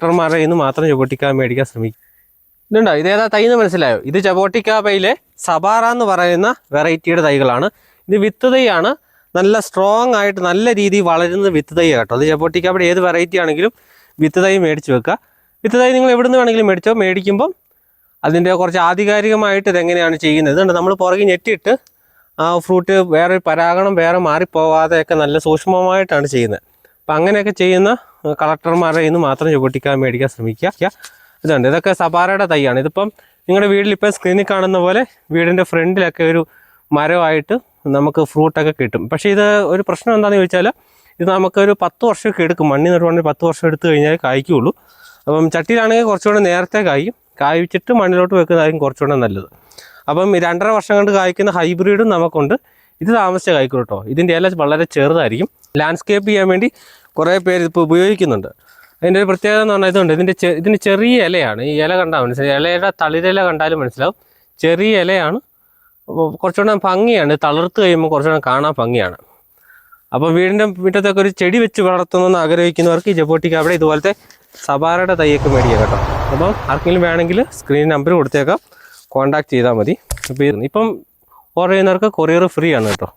കളക്ടർമാരുടെ കയ്യിൽ നിന്ന് മാത്രം ചുവട്ടിക്ക മേടിക്കാൻ ശ്രമിക്കും. ഇതുണ്ടോ? ഇതേതാ തൈ എന്ന് മനസ്സിലായോ? ഇത് ചവോട്ടിക്കാപ്പയിലെ സബാറ എന്ന് പറയുന്ന വെറൈറ്റിയുടെ തൈകളാണ്. ഇത് വിത്ത് തൈയാണ്. നല്ല സ്ട്രോങ് ആയിട്ട് നല്ല രീതിയിൽ വളരുന്ന വിത്ത് തൈ കേട്ടോ. അത് ചവോട്ടിക്കാപ്പയുടെ ഏത് വെറൈറ്റി ആണെങ്കിലും വിത്ത് തൈ മേടിച്ച് വെക്കുക. വിത്ത് തൈ നിങ്ങൾ എവിടെ നിന്ന് വേണമെങ്കിലും മേടിച്ചോ. മേടിക്കുമ്പം അതിന്റെ കുറച്ച് ആധികാരികമായിട്ട് ഇതെങ്ങനെയാണ് ചെയ്യുന്നത്? ഇതുണ്ട്. നമ്മൾ പുറകെ ഞെട്ടിയിട്ട് ആ ഫ്രൂട്ട് വേറെ പരാഗണം വേറെ മാറിപ്പോകാതെയൊക്കെ നല്ല സൂക്ഷ്മമായിട്ടാണ് ചെയ്യുന്നത്. അപ്പം അങ്ങനെയൊക്കെ ചെയ്യുന്ന കളക്ടർമാരുടെ നിന്ന് മാത്രം ചുവട്ടിക്കാൻ മേടിക്കാൻ ശ്രമിക്കുക. ഇതുണ്ട്. ഇതൊക്കെ സബാരയുടെ തൈയാണ്. ഇതിപ്പം നിങ്ങളുടെ വീട്ടിൽ ഇപ്പം സ്ക്രീനിൽ കാണുന്ന പോലെ വീടിന്റെ ഫ്രണ്ടിലൊക്കെ ഒരു മരമായിട്ട് നമുക്ക് ഫ്രൂട്ടൊക്കെ കിട്ടും. പക്ഷേ ഇത് ഒരു പ്രശ്നം എന്താണെന്ന് ചോദിച്ചാൽ ഇത് നമുക്കൊരു പത്ത് വർഷമൊക്കെ എടുക്കും. മണ്ണിൽ നടുവാണെങ്കിൽ പത്ത് വർഷം എടുത്തു കഴിഞ്ഞാൽ കായ്ക്കുള്ളൂ. അപ്പം ചട്ടിയിലാണെങ്കിൽ കുറച്ചുകൂടെ നേരത്തെ കായും. കായ്ച്ചിട്ട് മണ്ണിലോട്ട് വെക്കുന്നതായിരിക്കും കുറച്ചുകൂടെ നല്ലത്. അപ്പം രണ്ടര വർഷം കൊണ്ട് കായ്ക്കുന്ന ഹൈബ്രിഡും നമുക്കുണ്ട്. ഇത് താമസിച്ച കായ്ക്കും കേട്ടോ ഇതിന്റെ ഇല വളരെ ചെറുതായിരിക്കും. ലാൻഡ്സ്കേപ്പ് ചെയ്യാൻ വേണ്ടി കുറേ പേര് ഇപ്പോൾ ഉപയോഗിക്കുന്നുണ്ട്. അതിന്റെ ഒരു പ്രത്യേകത എന്ന് പറഞ്ഞാൽ ഇതുണ്ട്. ഇതിന്റെ ഇതിന് ചെറിയ ഇലയാണ്. ഈ ഇല കണ്ടാൽ മനസ്സിലായി. ഇലയുടെ തളിരില കണ്ടാലും മനസ്സിലാവും. ചെറിയ ഇലയാണ്. കുറച്ചുകൂടെ ഭംഗിയാണ്. തളർത്ത് കഴിയുമ്പോൾ കുറച്ചുകൂടെ കാണാൻ ഭംഗിയാണ്. അപ്പോൾ വീടിന്റെ മുറ്റത്തൊക്കെ ഒരു ചെടി വെച്ച് വളർത്തണമെന്ന് ആഗ്രഹിക്കുന്നവർക്ക് ഈ ജപ്പോട്ടിക്ക് അവിടെ ഇതുപോലത്തെ സബാരയുടെ തൈയൊക്കെ മേടിക്കാം കേട്ടോ. അപ്പം ആർക്കെങ്കിലും വേണമെങ്കിൽ സ്ക്രീൻ നമ്പർ കൊടുത്തേക്കാം. കോൺടാക്ട് ചെയ്താൽ മതി. ഇപ്പം ഓർഡർ ചെയ്യുന്നവർക്ക് കൊറിയർ ഫ്രീ ആണ് കേട്ടോ.